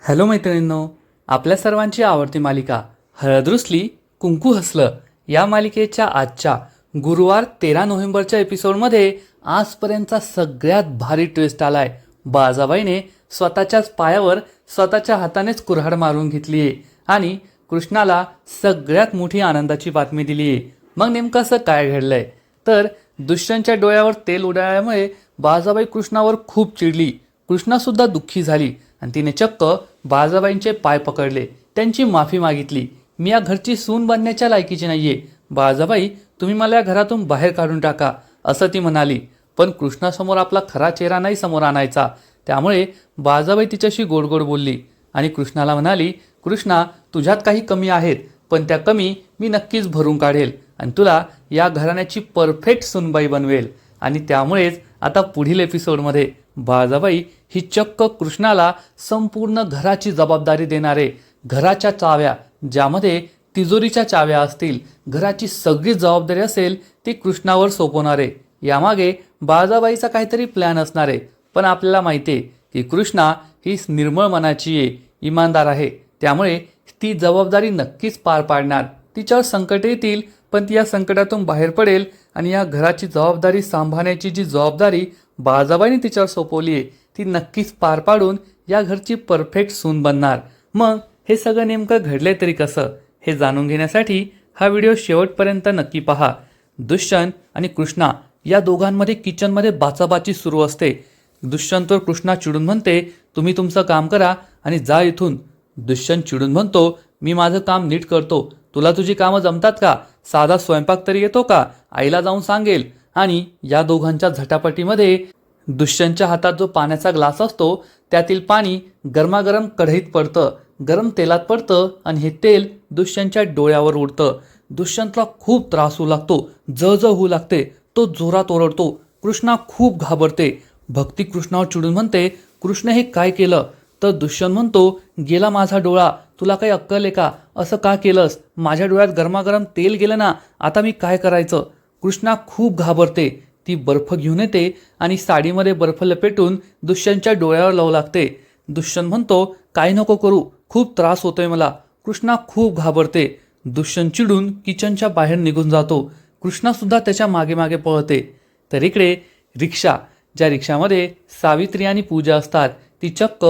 Hello मैत्रिणींनो आपल्या सर्वांची आवडती मालिका हळदरुसली कुंकू हसलं या मालिकेच्या आजच्या गुरुवार तेरा नोव्हेंबरच्या एपिसोडमध्ये आजपर्यंतचा सगळ्यात भारी ट्विस्ट आलाय. बाजाबाईने स्वतःच्याच पायावर स्वतःच्या हातानेच कुऱ्हाड मारून घेतली आहे आणि कृष्णाला सगळ्यात मोठी आनंदाची बातमी दिली आहे मग नेमकं असं काय घडलंय? तर दुष्यंतच्या डोळ्यावर तेल उडाल्यामुळे बाजाबाई कृष्णावर खूप चिडली. कृष्णासुद्धा दुःखी झाली. आणि तिने चक्क बाजाबाईंचे पाय पकडले. त्यांची माफी मागितली. मी या घरची सून बनण्याच्या लायकीची नाहीये. बाजाबाई तुम्ही मला या घरातून बाहेर काढून टाका असं ती म्हणाली. पण कृष्णासमोर आपला खरा चेहरा नाही समोर आणायचा. त्यामुळे बाजाबाई तिच्याशी गोड गोड बोलली आणि कृष्णाला म्हणाली कृष्णा तुझ्यात काही कमी आहेत पण त्या कमी मी नक्कीच भरून काढेल आणि तुला या घराण्याची परफेक्ट सुनबाई बनवेल. आणि त्यामुळेच आता पुढील एपिसोडमध्ये बाजाबाई ही चक्क कृष्णाला संपूर्ण घराची जबाबदारी देणारे घराच्या चाव्या ज्यामध्ये तिजोरीच्या चाव्या असतील घराची सगळी जबाबदारी असेल ती कृष्णावर सोपवणारे. यामागे बाळजाबाईचा काहीतरी प्लॅन असणारे. पण आपल्याला माहिती आहे की कृष्णा ही निर्मळ मनाची आहे इमानदार आहे. त्यामुळे ती जबाबदारी नक्कीच पार पाडणार. तिच्यावर संकट येतील पण ती या संकटातून बाहेर पडेल आणि या घराची जबाबदारी सांभाळण्याची जी जबाबदारी बाळजाबाईने तिच्यावर सोपवली आहे ती नक्कीच पार पाडून या घरची परफेक्ट सून बनणार. मग हे सगळं नेमकं घडले तरी कसं हे जाणून घेण्यासाठी हा व्हिडिओ शेवटपर्यंत नक्की पहा. दुष्यंत आणि कृष्णा या दोघांमध्ये किचनमध्ये बाचाबाची सुरू असते. दुष्यंतवर कृष्णा चिडून म्हणते तुम्ही तुमचं काम करा आणि जा इथून. दुष्यंत चिडून म्हणतो मी माझं काम नीट करतो. तुला तुझी कामं जमतात का? साधा स्वयंपाक तरी येतो का? आईला जाऊन सांगेल. आणि या दोघांच्या झटापटीमध्ये दुष्यंतच्या हातात जो पाण्याचा ग्लास असतो त्यातील पाणी गरमागरम कढईत पडतं गरम तेलात पडतं आणि हे तेल दुष्यंतच्या डोळ्यावर उडतं. दुष्यंतला खूप त्रास होऊ लागतो जळजळ होऊ लागते तो जोरात ओरडतो. कृष्णा खूप घाबरते. भक्ती कृष्णावर चिडून म्हणते कृष्ण हे काय केलं? तर दुष्यंत म्हणतो गेला माझा डोळा तुला काही अक्कल आहे का? असं का केलंस? माझ्या डोळ्यात गरमागरम तेल गेलं ना आता मी काय करायचं? कृष्णा खूप घाबरते. ती बर्फ घेऊन येते आणि साडीमध्ये बर्फ लपेटून दुष्यंतच्या डोळ्यावर लावू लागते. दुष्यंत म्हणतो काय नको करू खूप त्रास होतोय मला. कृष्णा खूप घाबरते. दुष्यंत चिडून किचनच्या बाहेर निघून जातो. कृष्णासुद्धा त्याच्यामागे मागे पळते. तर इकडे रिक्षा ज्या रिक्षामध्ये सावित्री आणि पूजा असतात ती चक्क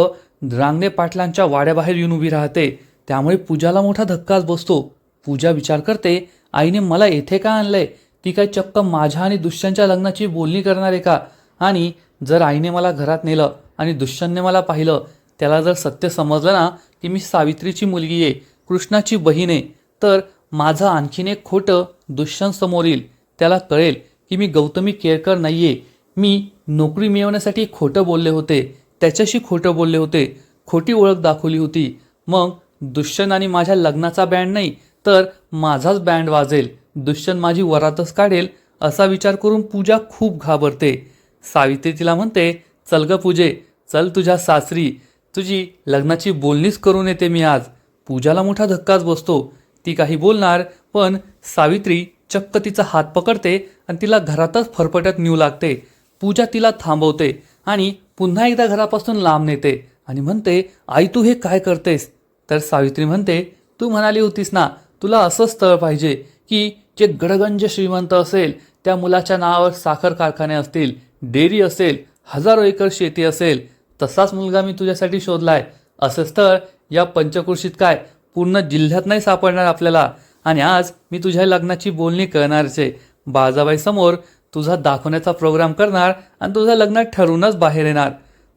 रांगणे पाटलांच्या वाड्याबाहेर येऊन उभी राहते. त्यामुळे पूजाला मोठा धक्काच बसतो. पूजा विचार करते आईने मला येथे का आणलंय? ती काय चक्क माझ्या आणि दुष्यंतच्या लग्नाची बोलणी करणार आहे का? आणि जर आईने मला घरात नेलं आणि दुष्यंतने मला पाहिलं त्याला जर सत्य समजलं ना की मी सावित्रीची मुलगी आहे कृष्णाची बहीण आहे तर माझं आणखीन एक खोटं दुष्यंत समोर येईल. त्याला कळेल की मी गौतमी केळकर नाही आहे मी नोकरी मिळवण्यासाठी खोटं बोलले होते. त्याच्याशी खोटं बोलले होते. खोटी ओळख दाखवली होती. मग दुष्यंत आणि माझ्या लग्नाचा बँड नाही तर माझाच बँड वाजेल. दुष्यंत माझी वरातच काढेल असा विचार करून पूजा खूप घाबरते. सावित्री तिला म्हणते चल ग पूजे चल तुझ्या सासरी. तुझी लग्नाची बोलणीच करून येते मी आज. पूजाला मोठा धक्काच बसतो. ती काही बोलणार पण सावित्री चक्क तिचा हात पकडते आणि तिला घरातच फरफटत नेऊ लागते. पूजा तिला थांबवते आणि पुन्हा एकदा घरापासून लांब नेते आणि म्हणते आई तू हे काय करतेस? तर सावित्री म्हणते तू म्हणाली होतीस ना तुला असं स्थळ पाहिजे की जे गडगंज श्रीमंत असेल त्या मुलाच्या नावावर साखर कारखाने असतील डेअरी असेल हजारो एकर शेती असेल तसाच मुलगा मी तुझ्यासाठी शोधलाय. असं स्थळ या पंचकृषीत काय? पूर्ण जिल्ह्यात नाही सापडणार आपल्याला. आणि आज मी तुझ्या लग्नाची बोलणी करणारच. आहे बाजाबाई समोर तुझा दाखवण्याचा प्रोग्राम करणार आणि तुझ्या लग्नात ठरूनच बाहेर येणार.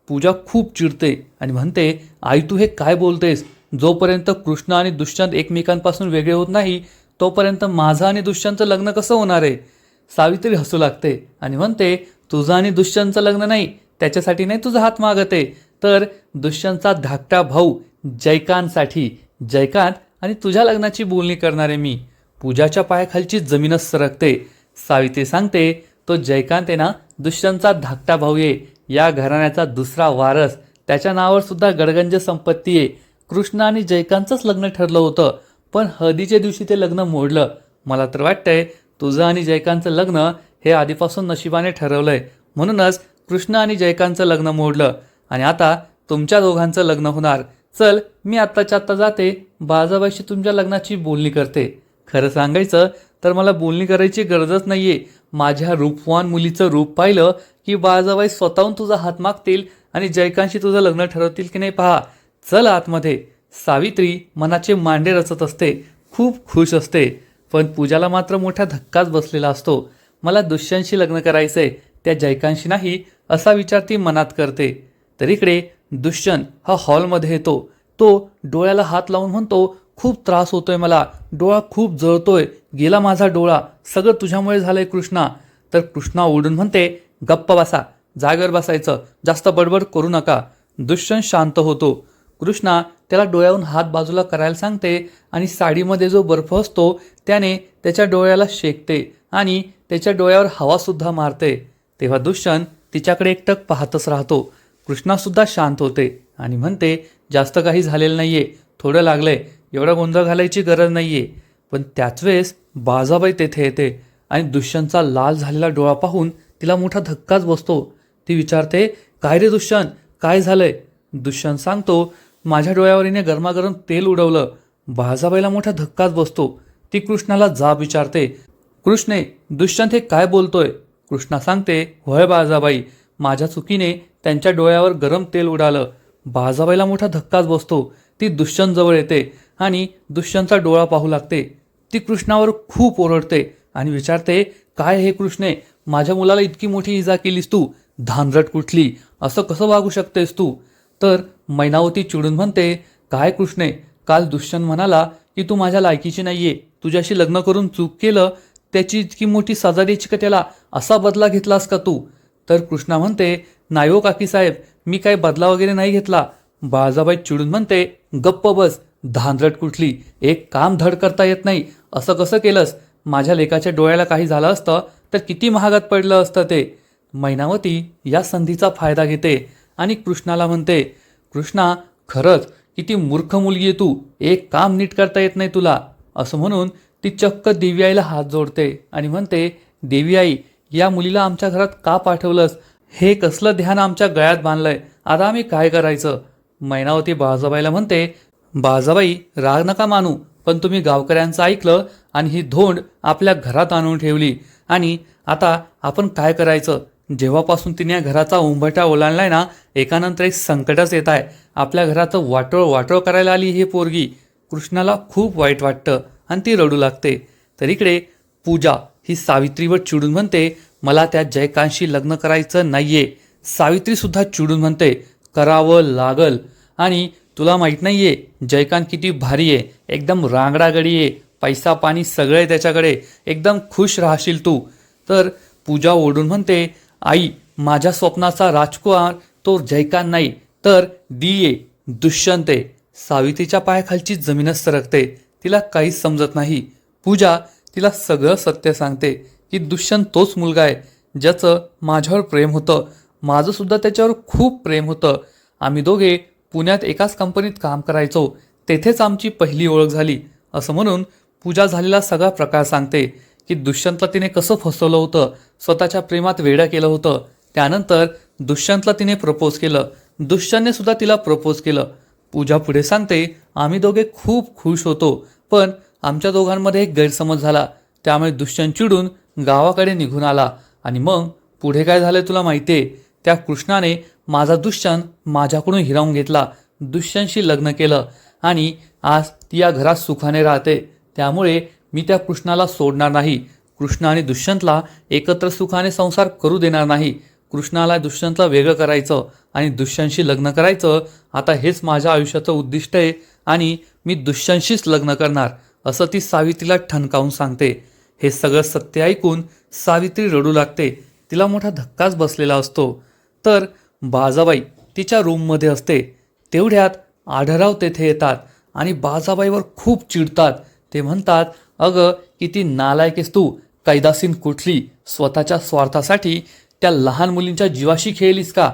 पूजा खूप चिडते आणि म्हणते आई तू हे काय बोलतेस? जोपर्यंत कृष्ण आणि दुष्यंत एकमेकांपासून वेगळे होत नाही तोपर्यंत माझं आणि दुष्यंतचं लग्न कसं होणार आहे? सावित्री हसू लागते आणि म्हणते तुझं आणि दुष्यंतचं लग्न नाही त्याच्यासाठी नाही तुझा हात मागते तर दुष्यंतचा धाकटा भाऊ जयकांतसाठी जयकांत आणि तुझ्या लग्नाची बोलणी करणारे मी. पूजाच्या पायाखालची जमीनच सरकते. सावित्री सांगते तो जयकांत आहे ना दुष्यंतचा धाकटा भाऊ आहे. या घराण्याचा दुसरा वारस. त्याच्या नावावर सुद्धा गडगंज संपत्ती आहे. कृष्ण आणि जयकांतचंच लग्न ठरलं होतं. पण हळदीच्या दिवशी ते लग्न मोडलं. मला तर वाटतंय तुझं आणि जयकांतचं लग्न हे आधीपासून नशिबाने ठरवलंय. म्हणूनच कृष्ण आणि जयकांतचं लग्न मोडलं. आणि आता तुमच्या दोघांचं लग्न होणार. चल मी आत्ताच्या आत्ता जाते. बाजाबाईशी तुमच्या लग्नाची बोलणी करते. खरं सांगायचं तर मला बोलणी करायची गरजच नाहीये. माझ्या रूपवान मुलीचं रूप पाहिलं की बाजाबाई स्वतःहून तुझा हात मागतील आणि जयकांशी तुझं लग्न ठरवतील की नाही पहा. चल आतमध्ये. सावित्री मनाचे मांडे रचत असते खूप खुश असते. पण पूजाला मात्र मोठा धक्काच बसलेला असतो. मला दुष्यंशी लग्न करायचंय त्या जयकांशी नाही असा विचार ती मनात करते. तर इकडे दुष्यंत हा हॉलमध्ये येतो. तो डोळ्याला हात लावून म्हणतो खूप त्रास होतोय मला. डोळा खूप जळतोय. गेला माझा डोळा. सगळं तुझ्यामुळे झालंय कृष्णा. तर कृष्णा ओढून म्हणते गप्प बसा. जागर बसायचं. जास्त बडबड करू नका. दुष्यंत शांत होतो. कृष्णा त्याला डोळ्याहून हात बाजूला करायला सांगते आणि साडीमध्ये जो बर्फ असतो त्याने त्याच्या डोळ्याला शेकते आणि त्याच्या डोळ्यावर हवासुद्धा मारते. तेव्हा दुष्यंत तिच्याकडे एकटक पाहतच राहतो. कृष्णासुद्धा शांत होते आणि म्हणते जास्त काही झालेलं नाही आहे थोडं लागलंय. एवढा गोंधळ घालायची गरज नाही आहे पण त्याच वेळेस बाजाबाई तेथे येते आणि दुष्यंतचा लाल झालेला डोळा पाहून तिला मोठा धक्काच बसतो. ती विचारते काय रे दुष्यंत? काय झालंय? दुष्यंत सांगतो माझ्या डोळ्यावरीने गरमागरम तेल उडवलं. बाजाबाईला मोठा धक्काच बसतो. ती कृष्णाला जाब विचारते कृष्णे दुष्यंत हे काय बोलतोय? कृष्णा सांगते होय बाजाबाई माझ्या चुकीने त्यांच्या डोळ्यावर गरम तेल उडालं. बाजाबाईला मोठा धक्काच बसतो. ती दुष्यंत जवळ येते आणि दुष्यंतचा डोळा पाहू लागते. ती कृष्णावर खूप ओरडते आणि विचारते काय हे कृष्णे माझ्या मुलाला इतकी मोठी इजा केलीस तू? धानरट कुठली? असं कसं वागू शकतेस तू? तर मैनावती चिडून म्हणते काय कृष्णे काल दुष्यंत म्हणाला की तू माझ्या लायकीची नाहीये. तुझ्याशी लग्न करून चूक केलं त्याची इतकी मोठी सजा द्यायची का त्याला? असा बदला घेतलास का तू? तर कृष्णा म्हणते नाही हो काकीसाहेब मी काही बदला वगैरे नाही घेतला. बाळजाबाई चिडून म्हणते गप्प बस धांदरट कुठली? एक काम धड करता येत नाही. असं कसं केलंस? माझ्या लेकाच्या डोळ्याला काही झालं असतं तर किती महागात पडलं असतं ते. मैनावती या संधीचा फायदा घेते. आणि कृष्णाला म्हणते कृष्णा खरंच किती मूर्ख मुलगी आहे तू. एक काम नीट करता येत नाही तुला. असं म्हणून ती चक्क देवी आईला हात जोडते आणि म्हणते देवी आई या मुलीला आमच्या घरात का पाठवलंस? हे कसलं ध्यान आमच्या गळ्यात बांधलंय? आता आम्ही काय करायचं? मैनावती बाळाजाबाईला म्हणते बाळाजाबाई राग नका मानू पण तुम्ही गावकऱ्यांचं ऐकलं आणि ही धोंड आपल्या घरात आणून ठेवली आणि आता आपण काय करायचं? जेव्हापासून तिने या घराचा ओलांडला ओलांडलाय ना एकानंतर एक संकटच येत आहे. आपल्या घराचं वाटोळ वाटोळ करायला आली ही पोरगी. कृष्णाला खूप वाईट वाटतं आणि ती रडू लागते. तर इकडे पूजा ही सावित्रीवर चिडून म्हणते मला त्या जयकांशी लग्न करायचं नाहीये. सावित्रीसुद्धा चिडून म्हणते करावं लागल. आणि तुला माहीत नाही आहे जयकांत किती भारी आहे. एकदम रांगडागडी आहे. पैसा पाणी सगळं आहे त्याच्याकडे. एकदम खुश राहशील तू. तर पूजा ओढून म्हणते आई माझ्या स्वप्नाचा राजकुमार तो जयकान नाही तर दिये दुष्यंत. आहे सावित्रीच्या पायाखालची जमीनच सरकते तिला काहीच समजत नाही. पूजा तिला सगळं सत्य सांगते की दुष्यंत तोच मुलगा आहे ज्याचं माझ्यावर प्रेम होतं. माझंसुद्धा त्याच्यावर खूप प्रेम होतं. आम्ही दोघे पुण्यात एकाच कंपनीत काम करायचो तेथेच आमची पहिली ओळख झाली असं म्हणून पूजा झालेला सगळा प्रकार सांगते. की दुष्यंतला तिने कसं फसवलं होतं स्वतःच्या प्रेमात वेडं केलं होतं त्यानंतर दुष्यंतला तिने प्रपोज केलं. दुष्यंतने सुद्धा तिला प्रपोज केलं. पूजा पुढे सांगते आम्ही दोघे खूप खुश होतो पण आमच्या दोघांमध्ये एक गैरसमज झाला. त्यामुळे दुष्यंत चिडून गावाकडे निघून आला. आणि मग पुढे काय झालं तुला माहिती आहे त्या कृष्णाने माझा दुष्यंत माझ्याकडून हिरावून घेतला. दुष्यंतशी लग्न केलं. आणि आज ती या घरात सुखाने राहते. त्यामुळे मी त्या कृष्णाला सोडणार नाही. कृष्ण आणि दुष्यंतला एकत्र सुखाने संसार करू देणार नाही. कृष्णाला दुष्यंतला वेगळं करायचं आणि दुष्यंतशी लग्न करायचं आता हेच माझ्या आयुष्याचं उद्दिष्ट आहे आणि मी दुष्यंतशीच लग्न करणार असं ती सावित्रीला ठणकावून सांगते. हे सगळं सत्य ऐकून सावित्री रडू लागते. तिला मोठा धक्काच बसलेला असतो. तर बाजाबाई तिच्या रूममध्ये असते. तेवढ्यात आढराव तेथे येतात आणि बाजाबाईवर खूप चिडतात. ते म्हणतात अगं किती नालायक आहेस तू. कैदासीन कुठली? स्वतःच्या स्वार्थासाठी त्या लहान मुलींच्या जीवाशी खेळलीस का?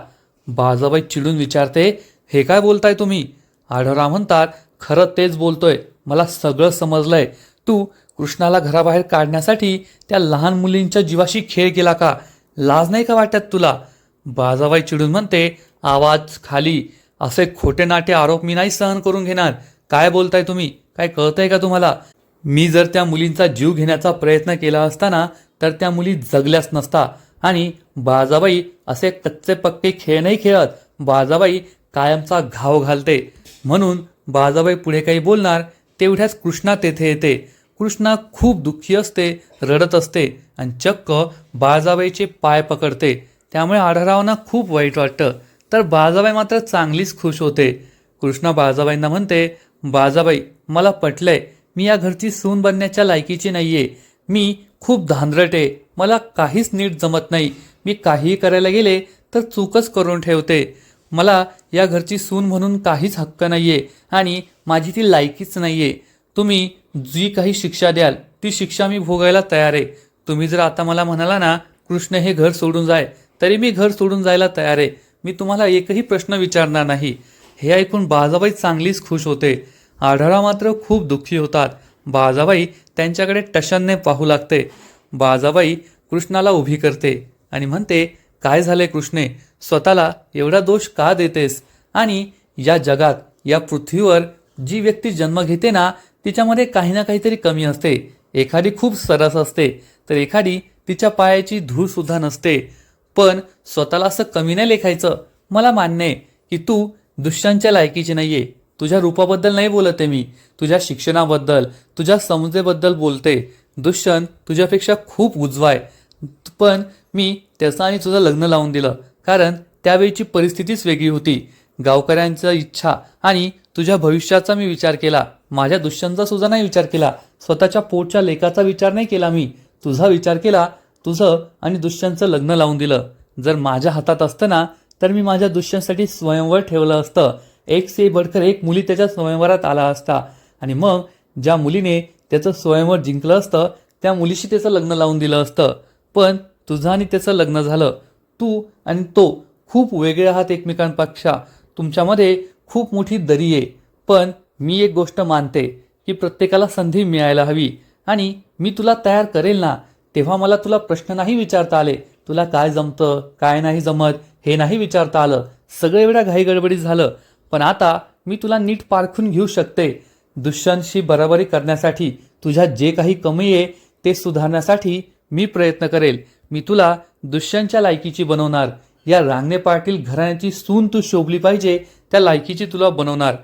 बाजाबाई चिडून विचारते हे काय बोलताय तुम्ही? आढळराव म्हणतात खरं तेच बोलतोय. मला सगळं समजलंय. तू कृष्णाला घराबाहेर काढण्यासाठी त्या लहान मुलींच्या जीवाशी खेळ केला का? लाज नाही का वाटत तुला? बाजाबाई चिडून म्हणते आवाज खाली. असे खोटे नाटे आरोप मी नाही सहन करून घेणार. काय बोलताय तुम्ही? काय कळतंय का तुम्हाला? मी जर त्या मुलींचा जीव घेण्याचा प्रयत्न केला असताना तर त्या मुली जगल्याच नसता. आणि बाजाबाई असे कच्चे पक्के खेळ नाही खेळत. बाजाबाई कायमचा घाव घालते. म्हणून बाजाबाई पुढे काही बोलणार तेवढ्याच कृष्णा तेथे येते. कृष्णा खूप दुःखी असते रडत असते आणि चक्क बाजाबाईचे पाय पकडते. त्यामुळे आढळरावांना खूप वाईट वाटतं. तर बाजाबाई मात्र चांगलीच खुश होते. कृष्णा बाजाबाईंना म्हणते बाजाबाई मला पटलंय. मी या घरची सून बनण्याच्या लायकीची नाहीये. मी खूप धांदरटे. मला काहीच नीट जमत नाही. मी काहीही करायला गेले तर चूकच करून ठेवते. मला या घरची सून म्हणून काहीच हक्क नाही आहे आणि माझी ती लायकीच नाही आहे तुम्ही जी काही शिक्षा द्याल ती शिक्षा मी भोगायला तयार आहे. तुम्ही जर आता मला म्हणाला ना कृष्ण हे घर सोडून जाय तरी मी घर सोडून जायला तयार आहे. मी तुम्हाला एकही प्रश्न विचारणार नाही. हे ऐकून बाजाबाई चांगलीच खुश होते. आढळा मात्र खूप दुःखी होतात. बाजाबाई त्यांच्याकडे टशनने पाहू लागते. बाजाबाई कृष्णाला उभी करते आणि म्हणते काय झाले कृष्णे? स्वतःला एवढा दोष का देतेस? आणि या जगात या पृथ्वीवर जी व्यक्ती जन्म घेते ना तिच्यामध्ये काही ना काहीतरी कमी असते. एखादी खूप सरस असते तर एखादी तिच्या पायाची धूळसुद्धा नसते. पण स्वतःला असं कमी नाही लेखायचं. मला मान्य आहे की तू दुष्यांच्या लायकीची नाही आहे तुझ्या रूपाबद्दल नाही बोलत आहे मी. तुझ्या शिक्षणाबद्दल तुझ्या समजेबद्दल बोलते. दुष्यंत तुझ्यापेक्षा खूप उजवा आहे पण मी त्याचं आणि तुझं लग्न लावून दिलं. कारण त्यावेळीची परिस्थितीच वेगळी होती. गावकऱ्यांचा इच्छा आणि तुझ्या भविष्याचा मी विचार केला. माझ्या दुष्यंतचा सुद्धा नाही विचार केला. स्वतःच्या पोटच्या लेखाचा विचार नाही केला मी. तुझा विचार केला. तुझं आणि दुष्यंतचं लग्न लावून दिलं. जर माझ्या हातात असतं ना तर मी माझ्या दुष्यंतसाठी स्वयंवर ठेवलं असतं. एक से बडकर एक मुली त्याच्या स्वयंवरात आला असता. आणि मग ज्या मुलीने त्याचं स्वयंवर जिंकलं असतं त्या मुलीशी त्याचं लग्न लावून दिलं असतं. पण तुझं आणि त्याचं लग्न झालं. तू आणि तो खूप वेगळे आहात एकमेकांपेक्षा. तुमच्यामध्ये खूप मोठी दरी आहे. पण मी एक गोष्ट मानते की प्रत्येकाला संधी मिळायला हवी. आणि मी तुला तयार करेल ना तेव्हा मला तुला प्रश्न नाही विचारता आले. तुला काय जमतं काय नाही जमत हे नाही विचारता आलं. सगळे वेळा घाई गडबडीत झालं. पण आता मी तुला नीट पारखून घेऊ शकते. दुष्यंतशी बराबरी करण्यासाठी तुझ्या जे काही कमी आहे ते सुधारण्यासाठी मी प्रयत्न करेल. मी तुला दुष्यंतच्या लायकीची बनवणार. या रांगणे पाटील घराण्याची सून तू शोभली पाहिजे त्या लायकीची तुला बनवणार.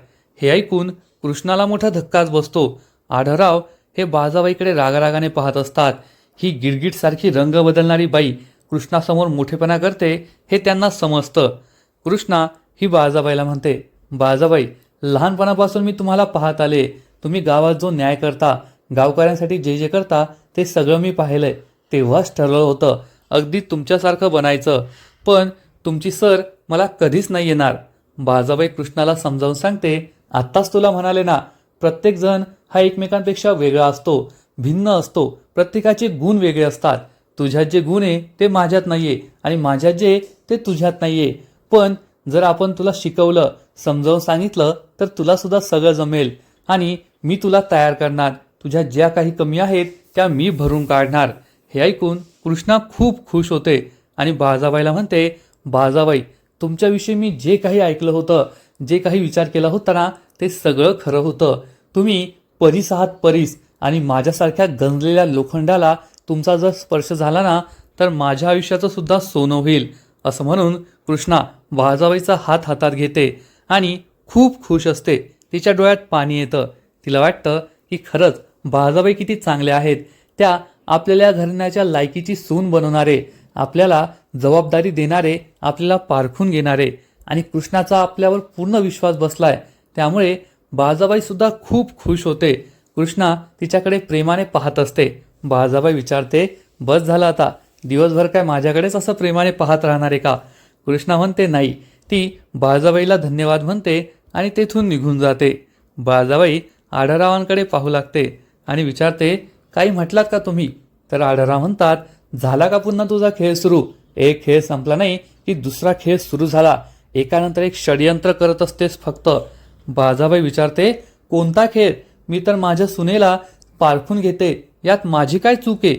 हे ऐकून कृष्णाला मोठा धक्काच बसतो. आढराव हे बाजाबाईकडे रागारागाने पाहत असतात. ही गिरगिटसारखी रंग बदलणारी बाई कृष्णासमोर मोठेपणा करते हे त्यांना समजतं. कृष्णा ही बाजाबाईला म्हणते बाजाबाई लहानपणापासून मी तुम्हाला पाहत आले. तुम्ही गावात जो न्याय करता गावकऱ्यांसाठी जे जे करता ते सगळं मी पाहिलंय. तेव्हाच ठरलं होतं. अगदी तुमच्यासारखं बनायचं. पण तुमची सर मला कधीच नाही येणार. बाजाबाई कृष्णाला समजावून सांगते आत्ताच तुला म्हणाले ना प्रत्येकजण हा एकमेकांपेक्षा वेगळा असतो भिन्न असतो प्रत्येकाचे गुण वेगळे असतात. तुझ्यात जे गुण आहे ते माझ्यात नाही आहे आणि माझ्यात जे आहे ते तुझ्यात नाही आहे पण जर आपण तुला शिकवलं समजावून सांगितलं तर तुला सुद्धा सगळं जमेल. आणि मी तुला तयार करणार. तुझ्या ज्या काही कमी आहेत त्या मी भरून काढणार. हे ऐकून कृष्णा खूप खुश होते. आणि बाजाबाईला म्हणते बाजाबाई तुमच्याविषयी मी जे काही ऐकलं होतं जे काही विचार केला होता ना ते सगळं खरं होतं. तुम्ही परीस आहात परीस आणि माझ्यासारख्या गंजलेल्या लोखंडाला तुमचा जर स्पर्श झाला ना तर माझ्या आयुष्याचं सुद्धा सोनं होईल. असं म्हणून कृष्णा बाजाबाईचा हात हातात घेते आणि खूप खुश असते. तिच्या डोळ्यात पाणी येतं. तिला वाटतं की खरंच बाजाबाई किती चांगल्या आहेत. त्या आपल्याला घराण्याच्या लायकीची सून बनवणारे आपल्याला जबाबदारी देणारे आपल्याला पारखून घेणारे आणि कृष्णाचा आपल्यावर पूर्ण विश्वास बसलाय. त्यामुळे बाजाबाईसुद्धा खूप खुश होते. कृष्णा तिच्याकडे प्रेमाने पाहत असते. बाजाबाई विचारते बस झाला आता. दिवसभर काय माझ्याकडेच असं प्रेमाने पाहत राहणार आहे का? कृष्णा म्हणते नाही. ती बाळजाबाईला धन्यवाद म्हणते आणि तेथून निघून जाते. बाळजाबाई आढळरावांकडे पाहू लागते आणि विचारते काही म्हटलात का तुम्ही? तर आढळराव म्हणतात झाला का पुन्हा तुझा खेळ सुरू? एक खेळ संपला नाही की दुसरा खेळ सुरू झाला. एकानंतर एक षडयंत्र करत असतेस फक्त. बाळजाबाई विचारते कोणता खेळ? मी तर माझ्या सुनेला पारखून घेते. यात माझी काय चूक आहे?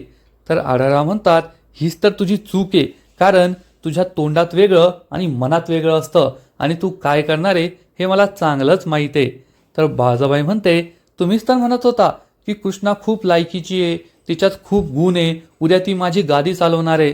तर आढळराव म्हणतात हीच तर तुझी चूक आहे. कारण तुझ्या तोंडात वेगळं आणि मनात वेगळं असतं. आणि तू काय करणार आहे हे मला चांगलंच माहीत आहे. तर बाळजाबाई म्हणते तुम्हीच तर म्हणत होता की कृष्णा खूप लायकीची आहे. तिच्यात खूप गुण आहे. उद्या ती माझी गादी चालवणार आहे.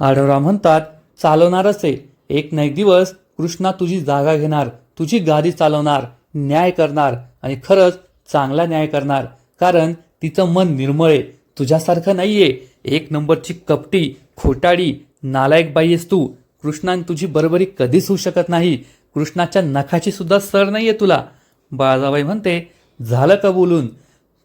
आढळराव म्हणतात चालवणारच आहे. एक ना एक दिवस कृष्णा तुझी जागा घेणार. तुझी गादी चालवणार. न्याय करणार. आणि खरंच चांगला न्याय करणार. कारण तिचं मन निर्मळ आहे. तुझ्यासारखं नाही आहे एक नंबरची कपटी खोटाडी नालायक बाई आहेस तू. कृष्णान तुझी बरोबरी कधीच होऊ शकत नाही. कृष्णाच्या नखाची सुद्धा सर आहे तुला. बाळाबाई म्हणते झालं का बोलून?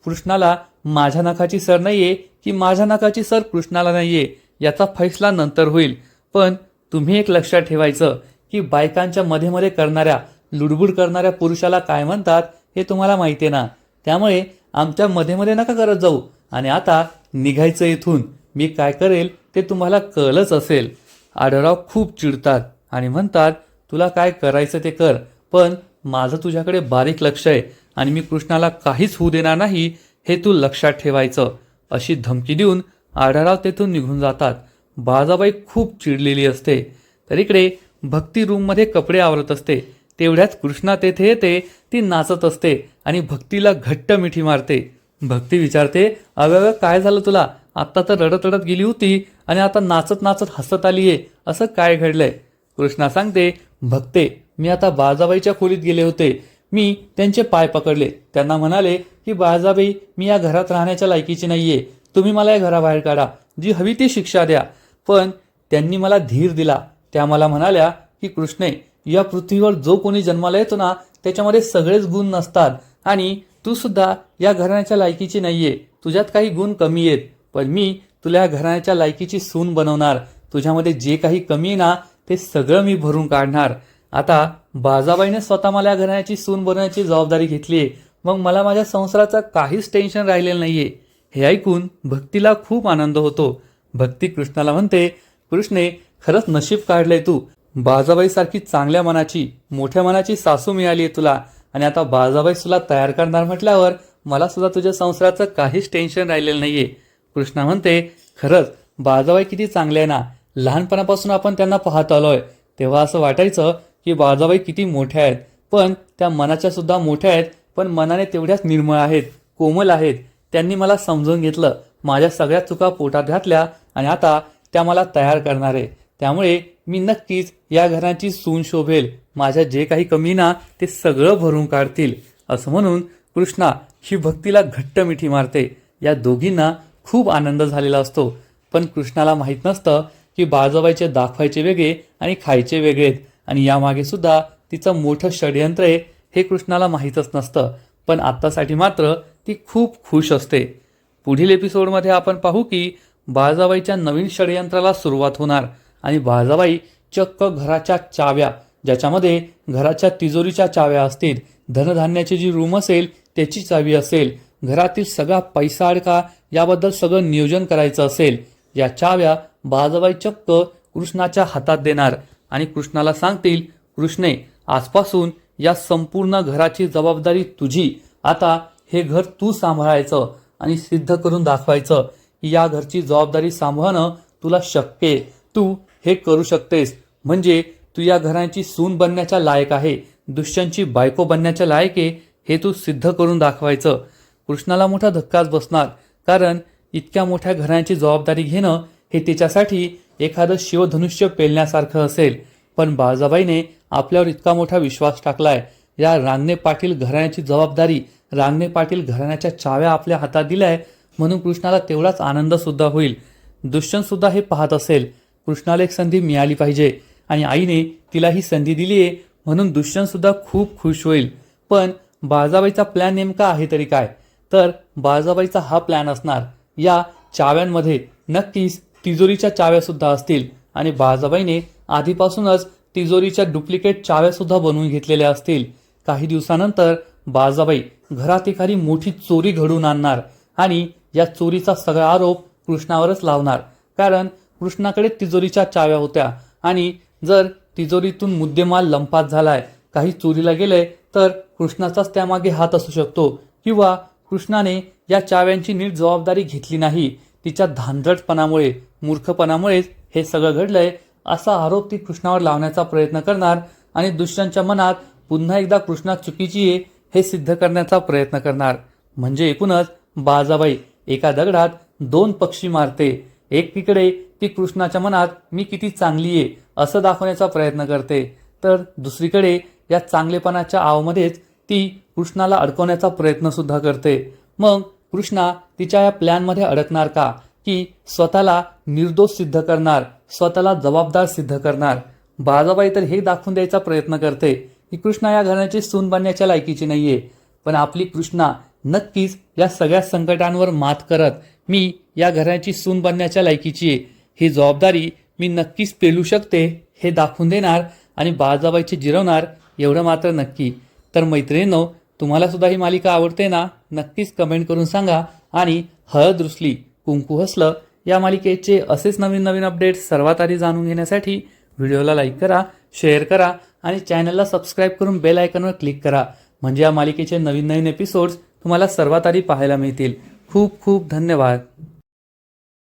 कृष्णाला माझ्या नखाची सर नाही आहे की माझ्या नखाची सर कृष्णाला नाही आहे याचा फैसला नंतर होईल. पण तुम्ही एक लक्षात ठेवायचं की बायकांच्या मध्ये मध्ये करणाऱ्या लुडबुड करणाऱ्या पुरुषाला काय म्हणतात हे तुम्हाला माहिती आहे ना. त्यामुळे आमच्या मध्ये मध्ये नका करत जाऊ. आणि आता निघायचं इथून मी काय करेल ते तुम्हाला कळलंच असेल. आढळराव खूप चिडतात आणि म्हणतात तुला काय करायचं ते कर पण माझं तुझ्याकडे बारीक लक्ष आहे आणि मी कृष्णाला काहीच होऊ देणार नाही हे तू लक्षात ठेवायचं. अशी धमकी देऊन आढळराव तेथून निघून जातात. बाळाबाई खूप चिडलेली असते. तर इकडे भक्ती रूममध्ये कपडे आवरत असते. तेवढ्यात कृष्णा तेथे येते ती नाचत असते आणि भक्तीला घट्ट मिठी मारते. भक्ती विचारते अगं काय झालं तुला? आत्ता तर रडत रडत गेली होती आणि आता नाचत नाचत हसत आलीये. असं काय घडलंय? कृष्णा सांगते भक्ते मी आता बाळजाबाईच्या खोलीत गेले होते. मी त्यांचे पाय पकडले. त्यांना म्हणाले की बाळजाबाई मी या घरात राहण्याच्या लायकीची नाहीये. तुम्ही मला या घराबाहेर काढा. जी हवी ती शिक्षा द्या. पण त्यांनी मला धीर दिला. त्या मला म्हणाल्या की कृष्णे या पृथ्वीवर जो कोणी जन्माला येतो ना त्याच्यामध्ये सगळेच गुण नसतात आणि तू सुद्धा या घराण्याच्या लायकीची नाहीये. तुझ्यात काही गुण कमी आहेत. पण मी तुला या घराण्याच्या लायकीची सून बनवणार. तुझ्यामध्ये जे काही कमी आहे ना ते सगळं मी भरून काढणार. आता बाजाबाईने स्वतः मला या घराण्याची सून बनवण्याची जबाबदारी घेतली आहे. मग मला माझ्या संसाराचं काहीच टेन्शन राहिलेलं नाहीये. हे ऐकून भक्तीला खूप आनंद होतो. भक्ती कृष्णाला म्हणते कृष्णे खरंच नशीब काढलंय तू. बाजाबाई सारखी चांगल्या मनाची मोठ्या मनाची सासू मिळाली आहे तुला. आणि आता बाजाबाई तुला तयार करणार म्हटल्यावर मला सुद्धा तुझ्या संसाराचं काहीच टेन्शन राहिलेलं नाही आहे कृष्णा म्हणते खरंच बाजाबाई किती चांगले आहे ना. लहानपणापासून आपण त्यांना पाहत आलो आहे तेव्हा असं वाटायचं की बाजाबाई किती मोठ्या आहेत. पण त्या मनाच्या सुद्धा मोठ्या आहेत. पण मनाने तेवढ्याच निर्मळ आहेत कोमल आहेत. त्यांनी मला समजून घेतलं. माझ्या सगळ्या चुका पोटात घातल्या आणि आता त्या मला तयार करणार आहे. त्यामुळे मी नक्कीच या घराची सून शोभेल. माझ्या जे काही कमी ना ते सगळं भरून काढतील. असं म्हणून कृष्णा ही भक्तीला घट्ट मिठी मारते. या दोघींना खूप आनंद झालेला असतो. पण कृष्णाला माहीत नसतं की बाळजाबाईचे दाखवायचे वेगळे आणि खायचे वेगळेत आणि यामागे सुद्धा तिचं मोठं षडयंत्र आहे हे कृष्णाला माहीतच नसतं. पण आत्तासाठी मात्र ती खूप खुश असते. पुढील एपिसोडमध्ये आपण पाहू की बाळजाबाईच्या नवीन षडयंत्राला सुरुवात होणार आणि बाळजाबाई चक्क घराच्या चाव्या ज्याच्यामध्ये घराच्या तिजोरीच्या चाव्या असतील धनधान्याची जी रूम असेल त्याची चावी असेल घरातील सगळा पैसा अडका याबद्दल सगळं नियोजन करायचं असेल या चाव्या बाळजाबाई चक्क कृष्णाच्या हातात देणार आणि कृष्णाला सांगतील कृष्णे आजपासून या संपूर्ण घराची जबाबदारी तुझी. आता हे घर तू सांभाळायचं आणि सिद्ध करून दाखवायचं की या घरची जबाबदारी सांभाळणं तुला शक्य तू हे करू शकतेस. म्हणजे तू या घराची सून बनण्याच्या लायक आहे दुष्यंतची बायको बनण्याच्या लायक आहे हे तू सिद्ध करून दाखवायचं. कृष्णाला मोठा धक्काच बसणार कारण इतक्या मोठ्या घराण्याची जबाबदारी घेणं हे तिच्यासाठी एखादं शिवधनुष्य पेलण्यासारखं असेल. पण बाळजाबाईने आपल्यावर इतका मोठा विश्वास टाकलाय. या रांगणे पाटील घराण्याची जबाबदारी रांगणे पाटील घराण्याच्या चाव्या आपल्या हातात दिल्याय म्हणून कृष्णाला तेवढाच आनंदसुद्धा होईल. दुष्यंतसुद्धा हे पाहत असेल. कृष्णाला एक संधी मिळाली पाहिजे. आणि आईने तिला ही संधी दिली आहे. म्हणून दुष्यंतसुद्धा खूप खुश होईल. पण बाळजाबाईचा प्लॅन नेमका आहे तरी काय? तर बाळजाबाईचा हा प्लॅन असणार. या चाव्यांमध्ये नक्कीच तिजोरीच्या चाव्यासुद्धा असतील. आणि बाळजाबाईने आधीपासूनच तिजोरीच्या डुप्लिकेट चाव्यासुद्धा बनवून घेतलेल्या असतील. काही दिवसानंतर बाळजाबाई घरात एखादी मोठी चोरी घडवून आणणार आणि या चोरीचा सगळा आरोप कृष्णावरच लावणार. कारण कृष्णाकडे तिजोरीच्या चाव्या होत्या आणि जर तिजोरीतून मुद्देमाल लंपात झालाय काही चोरीला गेलंय तर कृष्णाचाच त्यामागे हात असू शकतो. किंवा कृष्णाने या चाव्यांची नीट जबाबदारी घेतली नाही तिच्या धांदटपणामुळे मूर्खपणामुळेच हे सगळं घडलंय असा आरोप ती कृष्णावर लावण्याचा प्रयत्न करणार आणि दुसऱ्यांच्या मनात पुन्हा एकदा कृष्णा चुकीची आहे हे सिद्ध करण्याचा प्रयत्न करणार. म्हणजे एकूणच बाजाबाई एका दगडात दोन पक्षी मारते. एकीकडे ती कृष्णाच्या मनात मी किती चांगली आहे असं दाखवण्याचा प्रयत्न करते. तर दुसरीकडे या चांगलेपणाच्या आवमध्येच ती कृष्णाला अडकवण्याचा प्रयत्न सुद्धा करते. मग कृष्णा तिच्या या प्लॅनमध्ये अडकणार का? की स्वतःला निर्दोष सिद्ध करणार स्वतःला जबाबदार सिद्ध करणार? बाजाबाई तर हे दाखवून द्यायचा प्रयत्न करते की कृष्णा या घराण्याची सून बनण्याच्या लायकीची नाहीये. पण आपली कृष्णा नक्कीच या सगळ्या संकटांवर मात करत मी या घराण्याची सून बनण्याच्या लायकीची आहे. ही जबाबदारी मी नक्कीच पेलू शकते हे दाखवून देणार आणि बाळजाबाईची जिरवणार एवढं मात्र नक्की. तर मैत्रिणींनो तुम्हाला सुद्धा ही मालिका आवडते ना? नक्कीच कमेंट करून सांगा आणि हळद रुसली कुंकू हसलं या मालिकेचे असेच नवीन नवीन अपडेट्स सर्वात आधी जाणून घेण्यासाठी व्हिडिओला लाईक करा शेअर करा आणि चॅनलला सबस्क्राईब करून बेल आयकॉनवर क्लिक करा. म्हणजे या मालिकेचे नवीन नवीन एपिसोड्स तुम्हाला सर्वात आधी पाहायला मिळतील. खूप खूप धन्यवाद.